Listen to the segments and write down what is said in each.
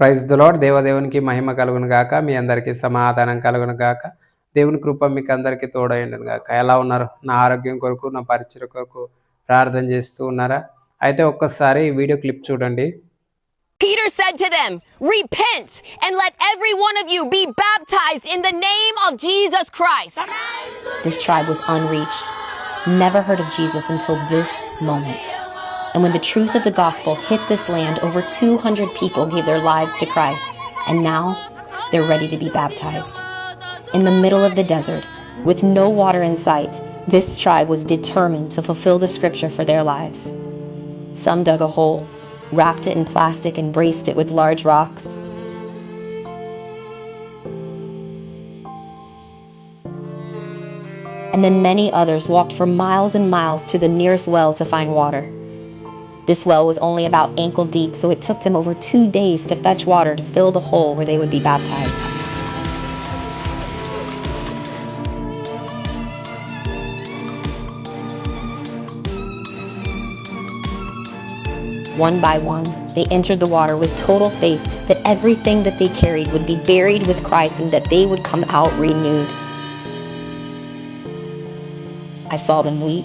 Praise దులాడ్ దేవదేవునికి మహిమ కలుగును గాక మీ అందరికీ సమాధానం కలుగును గాక దేవుని కృప మీకు అందరికీ తోడైండును గాక ఎలా ఉన్నారు నా ఆరోగ్యం కొరకు నా పరిచయ కొరకు ప్రార్థన చేస్తూ ఉన్నారా అయితే ఒక్కసారి ఈ వీడియో క్లిప్ చూడండి Peter said to them, Repent and let every one of you be baptized in the name of Jesus Christ. This tribe was unreached, never heard of Jesus until this moment. And when the truth of the gospel hit this land, over 200 people gave their lives to Christ. And now they're ready to be baptized. In the middle of the desert, with no water in sight, this tribe was determined to fulfill the scripture for their lives. Some dug a hole, wrapped it in plastic, and braced it with large rocks. And then many others walked for miles and miles to the nearest well to find water. This well was only about ankle deep, so it took them over two days to fetch water to fill the hole where they would be baptized. One by one, they entered the water with total faith that everything that they carried would be buried with Christ and that they would come out renewed. I saw them weep.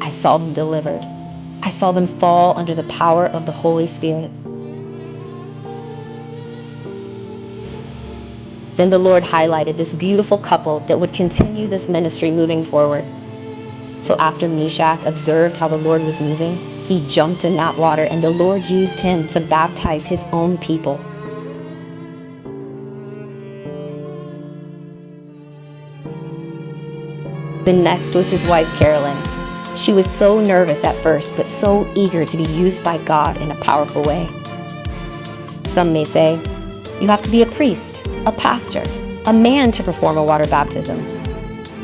I saw them delivered. I saw them fall under the power of the Holy Spirit. Then the Lord highlighted this beautiful couple that would continue this ministry moving forward. So after Meshach observed how the Lord was moving, he jumped in that water and the Lord used him to baptize his own people. The next was his wife, Carolyn. She was so nervous at first, but so eager to be used by God in a powerful way. Some may say, you have to be a priest, a pastor, a man to perform a water baptism.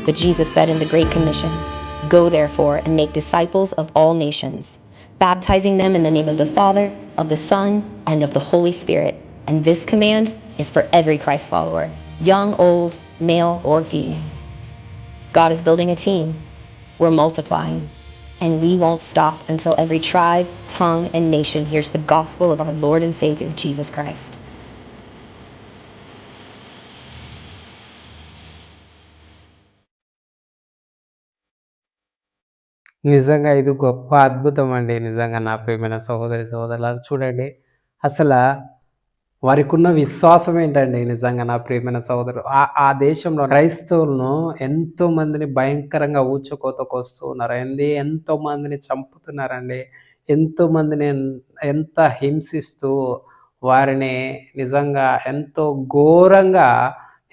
But Jesus said in the Great Commission, Go therefore and make disciples of all nations, baptizing them in the name of the Father, of the Son, and of the Holy Spirit. And this command is for every Christ follower, young, old, male, or female. God is building a team We're multiplying. And we won't stop until every tribe, tongue, and nation hears the gospel of our Lord and Savior, Jesus Christ. నిజంగా ఇది గొప్ప అద్భుతం అండి నిజంగా నా ప్రియమైన సహోదరి సహోదరులారా చూడండి అసలు వారికున్న విశ్వాసం ఏంటండి నిజంగా నా ప్రియమైన సహోదరు? ఆ ఆ దేశంలో క్రైస్తవులను ఎంతో మందిని భయంకరంగా ఊచకోతకు వస్తూ ఉన్నారు. ఏంది? ఎంతో మందిని చంపుతున్నారండి. ఎంతో మందిని ఎంత హింసిస్తూ వారిని నిజంగా ఎంతో ఘోరంగా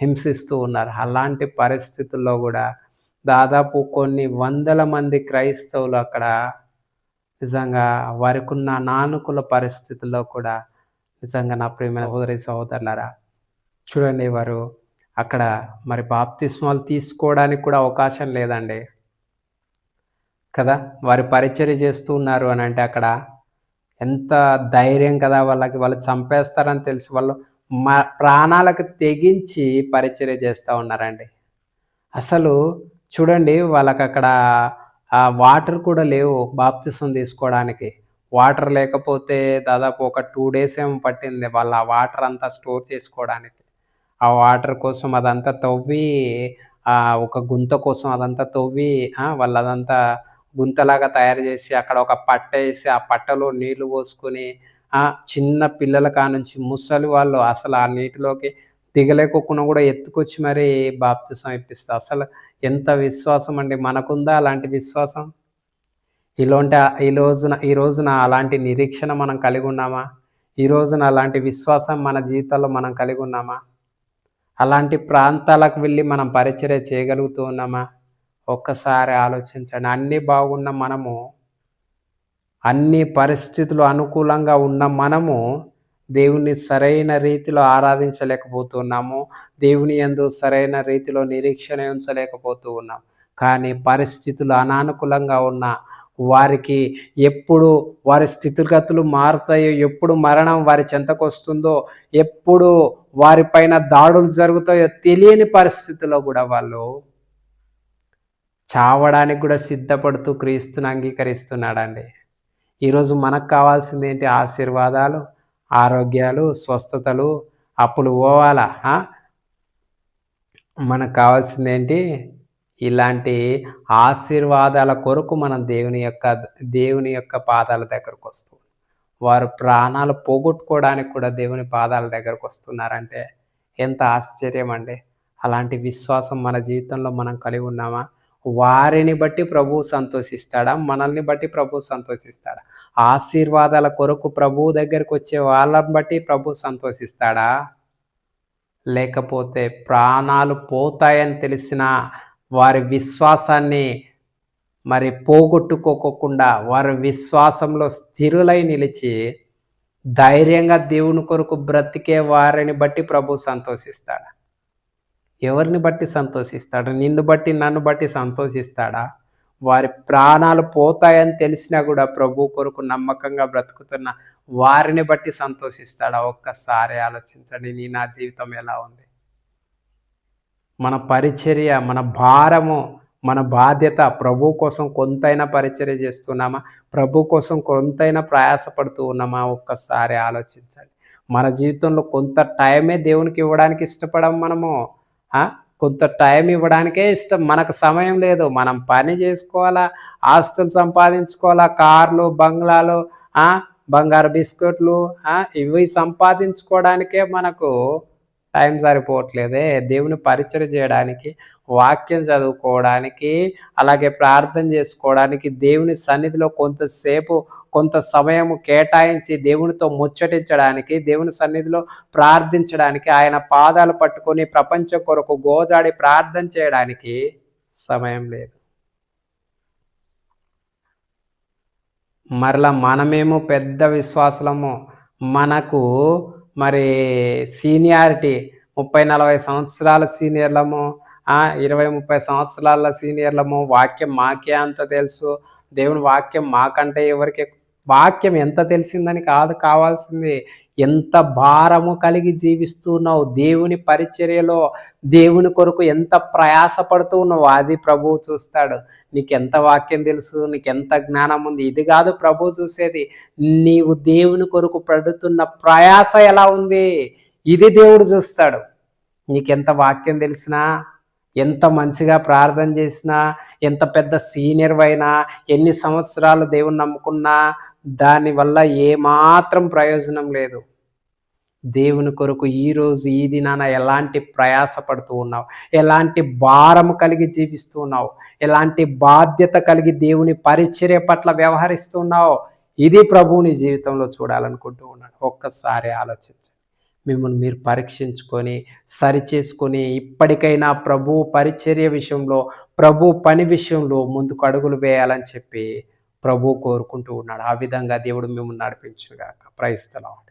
హింసిస్తూ ఉన్నారు. అలాంటి పరిస్థితుల్లో కూడా దాదాపు కొన్ని వందల మంది క్రైస్తవులు అక్కడ నిజంగా వారికి ఉన్న నానుకుల పరిస్థితుల్లో కూడా నిజంగా నా ప్రియమైన సోదరి సహోదరులారా చూడండి వారు అక్కడ మరి బాప్తిస్మాలు తీసుకోవడానికి కూడా అవకాశం లేదండి. కదా? వారి పరిచర్య చేస్తూ ఉన్నారు అని అంటే అక్కడ ఎంత ధైర్యం కదా వాళ్ళకి వాళ్ళు చంపేస్తారని తెలిసి వాళ్ళు మా ప్రాణాలకు తెగించి పరిచర్య చేస్తూ ఉన్నారండి. అసలు చూడండి వాళ్ళకి అక్కడ వాటర్ కూడా లేవు బాప్తిసం తీసుకోవడానికి. వాటర్ లేకపోతే దాదాపు ఒక టూ డేస్ ఏమో పట్టింది వాళ్ళు ఆ వాటర్ అంతా స్టోర్ చేసుకోవడానికి. ఆ వాటర్ కోసం అదంతా తవ్వి ఒక గుంత కోసం అదంతా తవ్వి వాళ్ళు అదంతా గుంతలాగా తయారు చేసి అక్కడ ఒక పట్ట వేసి ఆ పట్టలో నీళ్ళు పోసుకొని చిన్న పిల్లల కానుంచి ముసలి వాళ్ళు అసలు ఆ నీటిలోకి దిగలేకోకుండా కూడా ఎత్తుకొచ్చి మరీ బాప్తిసం ఇప్పిస్తారు అసలు ఎంత విశ్వాసం అండి. మనకుందా అలాంటి విశ్వాసం? ఇలాంటి ఈ రోజున ఈ రోజున అలాంటి నిరీక్షణ మనం కలిగి ఉన్నామా? ఈ రోజున అలాంటి విశ్వాసం మన జీవితంలో మనం కలిగి ఉన్నామా? అలాంటి ప్రాంతాలకు వెళ్ళి మనం పరిచర్య చేయగలుగుతూ ఉన్నామా? ఒక్కసారి ఆలోచించండి. అన్నీ బాగున్న మనము అన్ని పరిస్థితులు అనుకూలంగా ఉన్న మనము దేవుని సరైన రీతిలో ఆరాధించలేకపోతున్నాము. దేవుని ఎందు సరైన రీతిలో నిరీక్షణ ఉంచలేకపోతూ ఉన్నాం. కానీ పరిస్థితులు అనానుకూలంగా ఉన్న వారికి ఎప్పుడు వారి స్థితిగతులు మారుతాయో ఎప్పుడు మరణం వారి చెంతకు వస్తుందో ఎప్పుడు వారిపైన దాడులు జరుగుతాయో తెలియని పరిస్థితిలో కూడా వాళ్ళు చావడానికి కూడా సిద్ధపడుతూ క్రీస్తుని అంగీకరిస్తున్నాడండి. ఈరోజు మనకు కావాల్సింది ఏంటి? ఆశీర్వాదాలు ఆరోగ్యాలు స్వస్థతలు అప్పులు పోవాలా? మనకు కావాల్సింది ఏంటి? ఇలాంటి ఆశీర్వాదాల కొరకు మనం దేవుని యొక్క దేవుని యొక్క పాదాల దగ్గరకు వస్తూ వారు ప్రాణాలు పోగొట్టుకోవడానికి కూడా దేవుని పాదాల దగ్గరకు వస్తున్నారంటే ఎంత ఆశ్చర్యం అండి. అలాంటి విశ్వాసం మన జీవితంలో మనం కలిగి ఉన్నామా? వారిని బట్టి ప్రభు సంతోషిస్తాడా? మనల్ని బట్టి ప్రభు సంతోషిస్తాడా? ఆశీర్వాదాల కొరకు ప్రభు దగ్గరకు వచ్చే వాళ్ళని బట్టి ప్రభు సంతోషిస్తాడా? లేకపోతే ప్రాణాలు పోతాయని తెలిసిన వారి విశ్వాసాన్ని మరి పోగొట్టుకోకుండా వారి విశ్వాసంలో స్థిరులై నిలిచి ధైర్యంగా దేవుని కొరకు బ్రతికే వారిని బట్టి ప్రభు సంతోషిస్తాడా? ఎవరిని బట్టి సంతోషిస్తాడు? నిన్ను బట్టి నన్ను బట్టి సంతోషిస్తాడా? వారి ప్రాణాలు పోతాయని తెలిసినా కూడా ప్రభు కొరకు నమ్మకంగా బ్రతుకుతున్న వారిని బట్టి సంతోషిస్తాడా? ఒక్కసారి ఆలోచించండి నీ నా జీవితం ఎలా ఉంది? మన పరిచర్య మన భారము మన బాధ్యత ప్రభు కోసం కొంతైనా పరిచర్య చేస్తున్నామా? ప్రభు కోసం కొంతైనా ప్రయాసపడుతూ ఉన్నామా? ఒక్కసారి ఆలోచించండి. మన జీవితంలో కొంత టైమే దేవునికి ఇవ్వడానికి ఇష్టపడం మనము కొంత టైం ఇవ్వడానికే ఇష్టం. మనకు సమయం లేదు. మనం పని చేసుకోవాలా? ఆస్తులు సంపాదించుకోవాలా? కార్లు బంగ్లాలు బంగారు బిస్కెట్లు ఇవి సంపాదించుకోవడానికే మనకు టైం సరిపోవట్లేదే. దేవుని పరిచయం చేయడానికి వాక్యం చదువుకోవడానికి అలాగే ప్రార్థన చేసుకోవడానికి దేవుని సన్నిధిలో కొంతసేపు కొంత సమయం కేటాయించి దేవునితో ముచ్చటించడానికి దేవుని సన్నిధిలో ప్రార్థించడానికి ఆయన పాదాలు పట్టుకొని ప్రపంచం కొరకు గోజాడి ప్రార్థన చేయడానికి సమయం లేదు. మరలా మనమేమో పెద్ద విశ్వాసలము మనకు మరి సీనియారిటీ ముప్పై నలభై సంవత్సరాల సీనియర్లము ఇరవై ముప్పై సంవత్సరాల సీనియర్లము వాక్యం మాకే అంత తెలుసు దేవుని వాక్యం మాకంటే ఎవరికి వాక్యం ఎంత తెలిసిందని కాదు కావాల్సింది ఎంత భారము కలిగి జీవిస్తున్నావు దేవుని పరిచర్యలో దేవుని కొరకు ఎంత ప్రయాస పడుతూ ఉన్నావు అది ప్రభువు చూస్తాడు. నీకెంత వాక్యం తెలుసు నీకెంత జ్ఞానం ఉంది ఇది కాదు ప్రభు చూసేది. నీవు దేవుని కొరకు పడుతున్న ప్రయాస ఎలా ఉంది? ఇది దేవుడు చూస్తాడు. నీకెంత వాక్యం తెలిసినా ఎంత మంచిగా ప్రార్థన చేసినా ఎంత పెద్ద సీనియర్ అయినా ఎన్ని సంవత్సరాలు దేవుని నమ్ముకున్నా దానివల్ల ఏమాత్రం ప్రయోజనం లేదు. దేవుని కొరకు ఈరోజు ఈ దినాన ఎలాంటి ప్రయాస పడుతూ ఉన్నావు? ఎలాంటి భారం కలిగి జీవిస్తూ ఉన్నావు? ఎలాంటి బాధ్యత కలిగి దేవుని పరిచర్య పట్ల వ్యవహరిస్తున్నావు ఇది ప్రభువుని జీవితంలో చూడాలనుకుంటూ ఉన్నాడు. ఒక్కసారి ఆలోచించండి మిమ్మల్ని మీరు పరీక్షించుకొని సరిచేసుకొని ఇప్పటికైనా ప్రభు పరిచర్య విషయంలో ప్రభు పని విషయంలో ముందుకు అడుగులు వేయాలని చెప్పి ప్రభు కోరుకుంటూ ఉన్నాడు. ఆ విధంగా దేవుడు మిమ్మల్ని నడిపించుగాక ప్రైస్తలాడు